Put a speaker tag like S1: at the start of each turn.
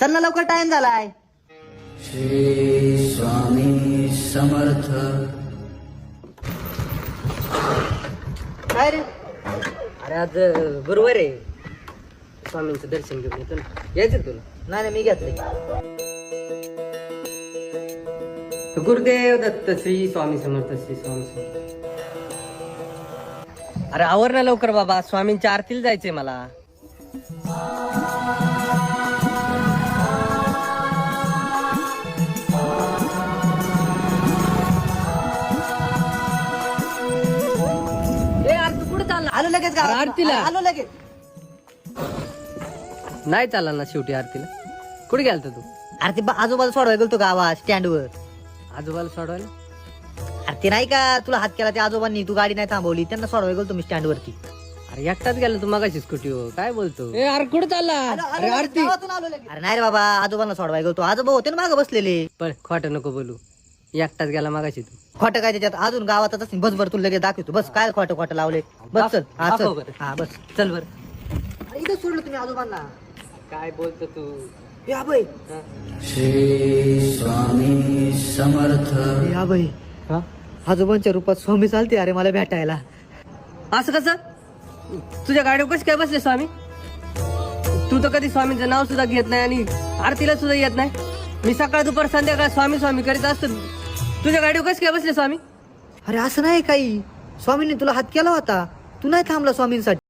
S1: चल ना लवकर टाइम झालाय.
S2: श्री स्वामी समर्थ.
S1: काय रे?
S3: अरे आज अं, गुरुवार आहे. स्वामींचं दर्शन घेऊन येतो ना. यायचं तुला?
S1: नाही नाही मी घेतले
S3: तर गुरुदेव दत्त श्री स्वामी समर्थ श्री स्वामी समर्थ. अरे आवर ना लवकर बाबा. स्वामींच्या आरतीला जायचंय मला.
S1: आलो लगेच गावात.
S3: आरतीला.
S1: आलो लगेच.
S3: नाही चालला ना शेवटी आरतीला. कुठे गेलता तू?
S1: अरे ते बा- आजोबाला सोडवायला गेलो गावात स्टँडवर.
S3: आजोबाला सोडवायला?
S1: अरे ते नाही का? तुला हात केला त्या आजोबांनी तू गाडी नाही थांबवली त्यांना सोडवायला गेलो तुम्ही स्टँड वरती
S3: अरे एकटाच गेला तू मगाशी स्कूटी काय बोलतो? अरे कुठे चालला? अरे आरती.
S1: अरे नाही रे बाबा आजोबांना सोडवायला गेलो तो आजोबा होते ना मागं बसलेले.
S3: पण खोटं नको बोलू. एकटाच गेला मगाशी तू.
S1: खोटं काय त्याच्यात? अजून गावातच असेल. बस बरं तुला लगेच दाखवतो. बस काय खोटं खोटं लावले? बस चल. हा
S3: दाखव
S1: चल.
S3: बरं.
S1: हा बस.
S3: चल बर.
S1: इथं सोडलं तुम्ही आजोबांना.
S3: काय बोलतो तू?
S1: अभय
S2: श्री स्वामी समर्थ.
S1: हे? आजोबांच्या रूपात स्वामी चालते अरे मला भेटायला.
S3: असं कसं? तुझ्या गाडीवर कशी काय बसले स्वामी? तू तर कधी स्वामींचं नाव सुद्धा घेत नाही आणि आरतीला सुद्धा येत नाही. मी सकाळ दुपार संध्याकाळ स्वामी स्वामी करीत असतो. तुझ्या गाडीवर कस काय बसले स्वामी?
S1: अरे असं नाही काही. स्वामींनी तुला हात केला होता. तू नाही थांबला स्वामींसाठी.